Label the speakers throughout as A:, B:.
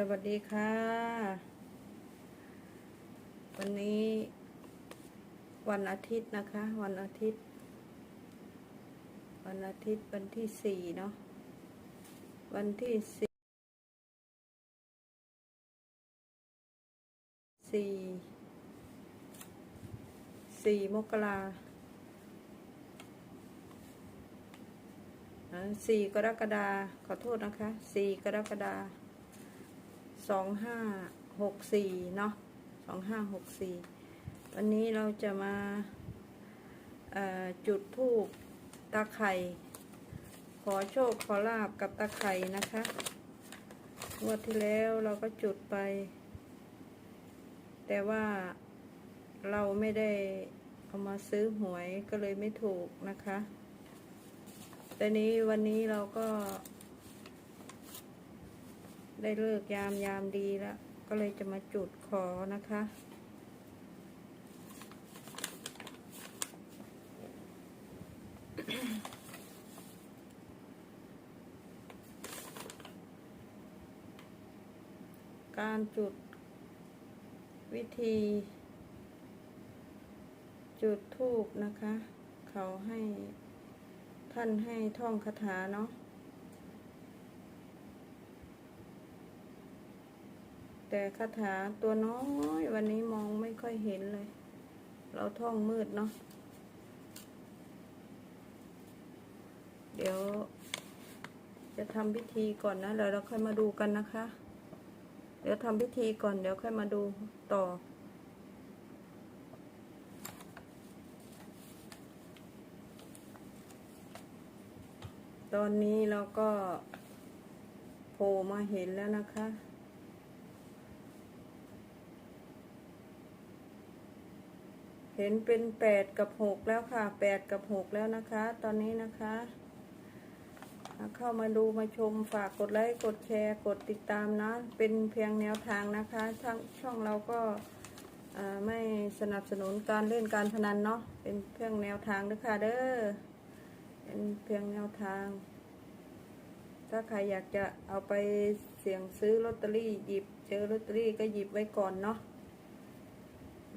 A: สวัสดีค่ะ วันนี้วันอาทิตย์นะคะ วันอาทิตย์ วันอาทิตย์วันที่สี่เนาะวันที่สี่สี่สี่มกราสี่กรกฎาขอโทษนะคะสี่กรกฎา สองห้าหกสี่เนาะสองห้าหกสี่วันนี้เราจะมาจุดทูปตาไข่ขอโชคขอลาบกับตาไข่นะคะงวดที่แล้วเราก็จุดไป แต่ว่าเราไม่ได้เอามาซื้อหวยก็เลยไม่ถูกนะคะ แต่นี้วันนี้เราก็ ได้เลิกยามยามดีแล้ว ก็เลยจะมาจุดขอนะคะ การจุดวิธี จุดทูบนะคะ เขาให้ท่านให้ท่องคาถาเนาะ แต่คาถาตัวน้อยวันนี้มองไม่ค่อยเห็นเลย เราท่องมืดเนาะเดี๋ยว จะทำพิธีก่อนนะเดี๋ยวเราค่อยมาดูกันนะคะ เดี๋ยวทำพิธีก่อนเดี๋ยวค่อยมาดูต่อ ตอนนี้เราก็โผล่มาเห็นแล้วนะคะ เห็นเป็นแปดกับหกแล้วค่ะแปดกับหกแล้วนะคะ ตอนนี้นะคะเข้ามาดูมาชมฝากกดไลค์กดแชร์กดติดตามนะ เป็นเพียงแนวทางนะคะทั้งช่องเราก็ไม่สนับสนุนการเล่นการพนันเนาะเป็นเพียงแนวทางเด้อค่ะเด้อเป็นเพียงแนวทาง ถ้าใครอยากจะเอาไปเสี่ยงซื้อลอตเตอรี่หยิบเจอลอตเตอรี่ก็หยิบไว้ก่อนเนาะ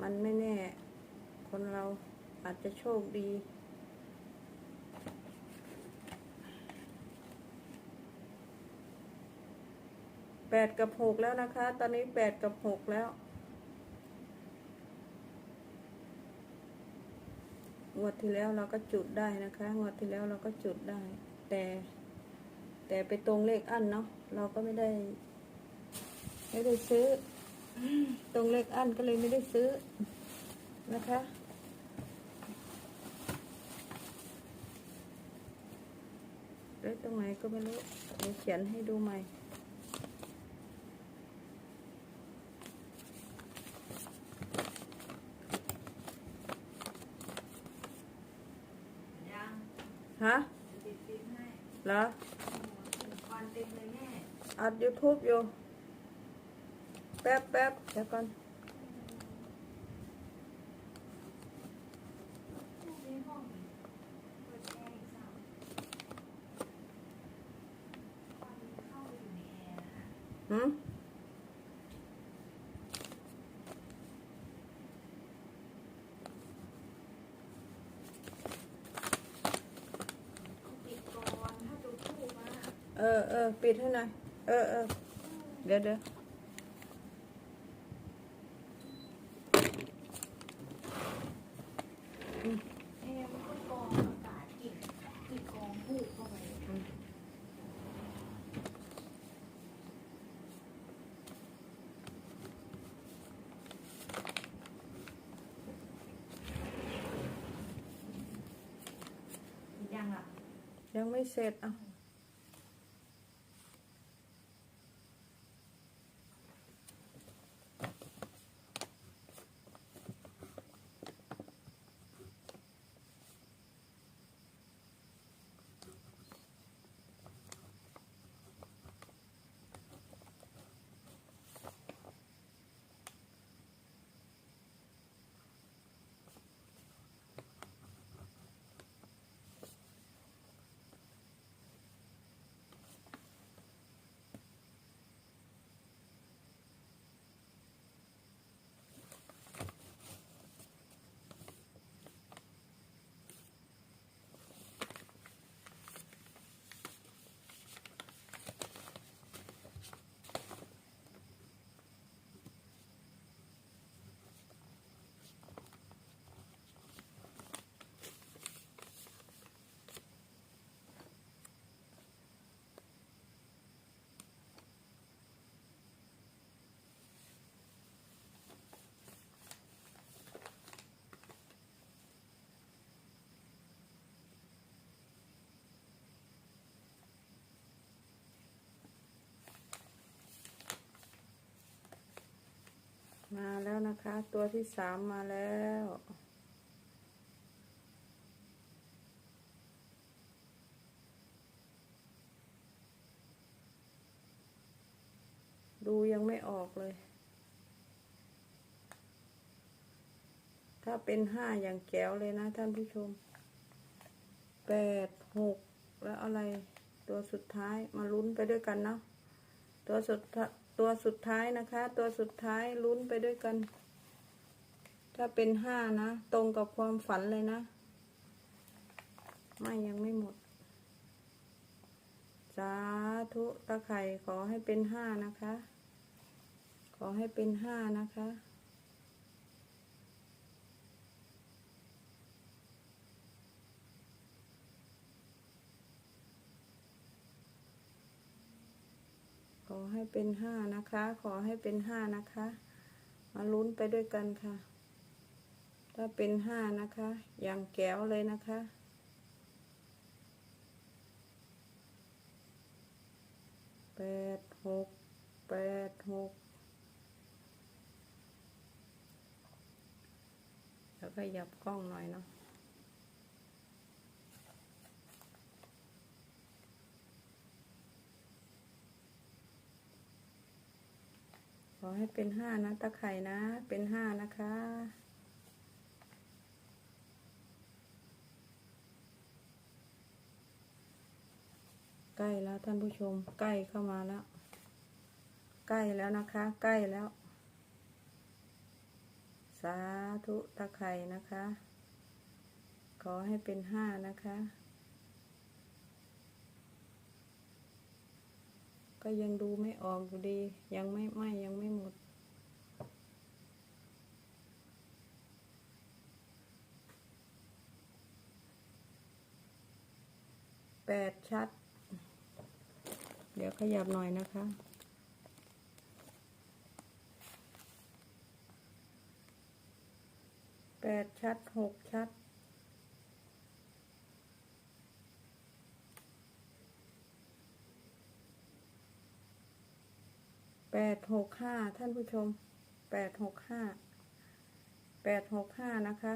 A: มันไม่แน่ คนเราอาจจะโชคดี แปดกับหกแล้วนะคะ ตอนนี้แปดกับหกแล้วงวดที่แล้วเราก็จุดได้นะคะ งวดที่แล้วเราก็จุดได้ แต่ แต่ไปตรงเลขอันเนาะ เราก็ไม่ได้ ไม่ได้ซื้อ ตรงเลขอันก็เลยไม่ได้ซื้อนะคะเลขตรง ไหนก็ไม่รู้เดี๋ยวเขียนให้ดูใหม่
B: ยัง
A: ฮะ
B: ติดติดให้
A: เหรอ
B: ควันเต็มเลยแม่
A: อัดยูทูบอยู่ แป๊บแป๊บเดี๋ยวก่อน
B: ทุกในห้องเปิดแอร์อีกสามควันเข้าไปอยู่ในแอร์นะคะ
A: หืม
B: ต้องปิดก่อนถ้าจุดทูบมา
A: เออเออปิดให้หน่อย เออเออเดี๋ยวเดี๋ยว
B: แอร์มันก็กรองอากาศกลิ่นกลิ่นกรองทูบเข้าไป ยังอะ
A: ยังไม่เสร็จอะาแล้วนะคะ ตัวที่สามมาแล้ว ดูยังไม่ออกเลย ถ้าเป็นห้าอย่างแก้วเลยนะท่านผู้ชมแปดหกแล้วอะไร ตัวสุดท้ายมาลุ้นไปด้วยกันเนาะตัวสุดท้าย ตัวสุดท้ายนะคะ ตัวสุดท้ายลุ้นไปด้วยกัน ถ้าเป็นห้านะ ตรงกับความฝันเลยนะ ไม่ยังไม่หมด สาธุตะไคร่ขอให้เป็นห้านะคะ ขอให้เป็นห้านะคะ อให้เป็นห้านะคะ ขอให้เป็นห้านะคะ มาลุ้นไปด้วยกันค่ะ ถ้าเป็นห้านะคะ อย่างแก้วเลยนะคะ แปดหกแปดหกแล้วก็ยับกล้องหน่อยเนาะ อให้เป็นห้านะตะไคร่นะ เป็นห้านะคะ ใกล้แล้วท่านผู้ชม ใกล้เข้ามาแล้ว ใกล้แล้วนะคะ ใกล้แล้ว สาธุตะไคร่นะคะ ขอให้เป็นห้านะคะ ก็ยังดูไม่ออกอยู่ดี ยังไม่ไหมยังไม่หมด แปดชัด เดี๋ยวขยับหน่อยนะคะแปดชัดหกชัด ปดหกห้าท่านผู้ชมแปดหกห้าแปดหกห้านะคะ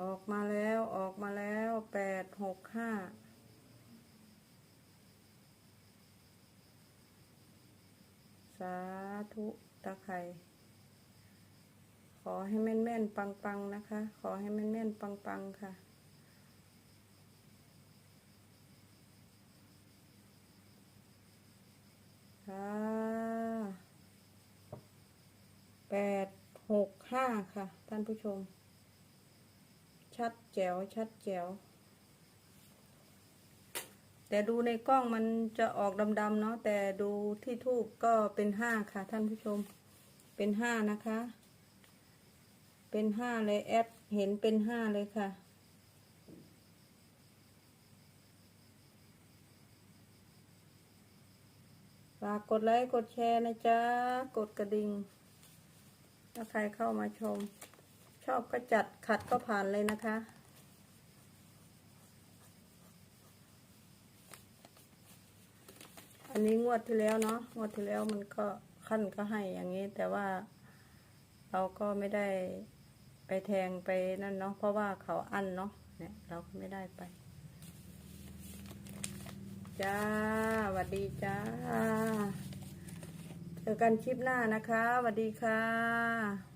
A: ออกมาแล้วออกมาแล้วแปดหกห้าสาธุ ตะไคร่ขอให้แม่นแม่นๆปังปังๆนะคะ ขอให้แม่นแม่นๆปังปังๆค่ะค่ะแปดหกห้าค่ะ ท่านผู้ชม ชัดแจ๋วชัดแจ๋ว แต่ดูในกล้องมันจะออกดำๆเนาะแต่ดูที่ทูบก็เป็นห้าค่ะท่านผู้ชม เป็นห้านะคะ เป็นห้าเลยแอดเห็นเป็นห้าเลยค่ะฝากกดไลค์กดแชร์นะจ๊ะ กดกระดิ่งถ้าใครเข้ามาชม ชอบก็จัดขัดก็ผ่านเลยนะคะ อันนี้งวดที่แล้วเนาะงวดที่แล้วมันก็ขั้นก็ให้อย่างนี้ แต่ว่าเราก็ไม่ได้ไปแทงไปนั่นเนาะเพราะว่าเขาอั้นเนาะเนี่ยเราก็ไม่ได้ไปจ้าสวัสดีจ้าเจอกันคลิปหน้านะคะสวัสดีค่ะ